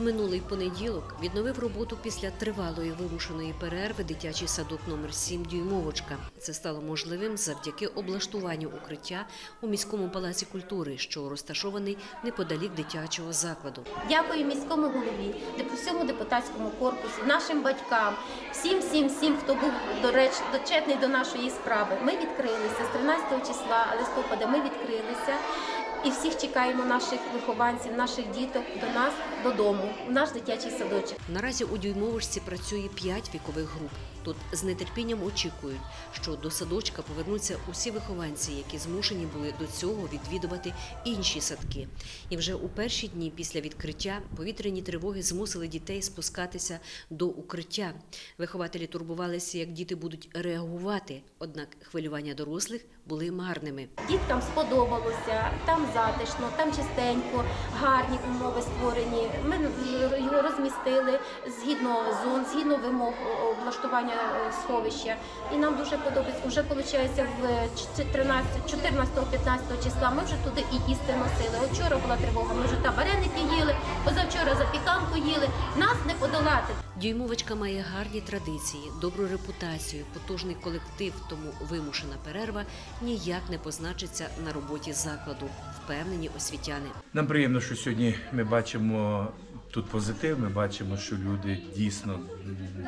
Минулий понеділок відновив роботу після тривалої вимушеної перерви дитячий садок номер 7 Дюймовочка. Це стало можливим завдяки облаштуванню укриття у міському палаці культури, що розташований неподалік дитячого закладу. Дякую міському голові, всьому депутатському корпусу, нашим батькам, всім, всім, всім, хто був до речі, дочетний до нашої справи. Ми відкрилися з 13 числа листопада. Ми відкрилися і всіх чекаємо наших вихованців, наших діток до нас додому, в наш дитячий садочок. Наразі у Дюймовочці працює 5 вікових груп. Тут з нетерпінням очікують, що до садочка повернуться усі вихованці, які змушені були до цього відвідувати інші садки. І вже у перші дні після відкриття повітряні тривоги змусили дітей спускатися до укриття. Вихователі турбувалися, як діти будуть реагувати. Однак хвилювання дорослих були марними. Діткам сподобалося, там затишно, там чистенько, гарні умови створені. Ми його розмістили згідно зон, згідно вимог облаштування е, сховища. І нам дуже подобається. Вже виходить в 14-15 числа. Ми вже туди і їсти носили. От Вчора була тривога. Ми вже там вареники їли, позавчора запіканку їли. Нас не подолати. Дюймовочка має гарні традиції, добру репутацію, потужний колектив, тому вимушена перерва ніяк не позначиться на роботі закладу, впевнені освітяни. Нам приємно, що сьогодні ми бачимо тут позитив. Ми бачимо, що люди дійсно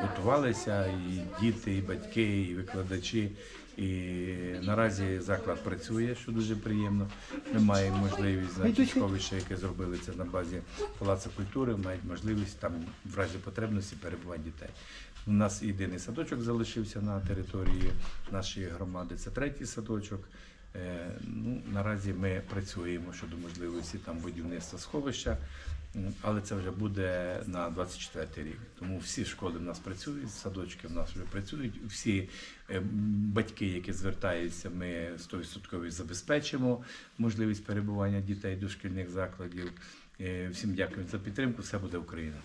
готувалися, і діти, і батьки, і викладачі. І наразі заклад працює, що дуже приємно. Ми маємо можливість значить, сховище, яке зробили це на базі Палацу культури, мають можливість там в разі потребності перебувати дітей. У нас єдиний садочок залишився на території нашої громади. Це третій садочок. Е, Ну, наразі ми працюємо щодо можливості там будівництва сховища, але це вже буде на 24 рік. Тому всі школи в нас працюють, садочки в нас вже працюють. Всі е, батьки, які звертаються, ми 100% забезпечимо можливість перебування дітей до шкільних закладів. Е, Всім дякую за підтримку. Все буде Україна.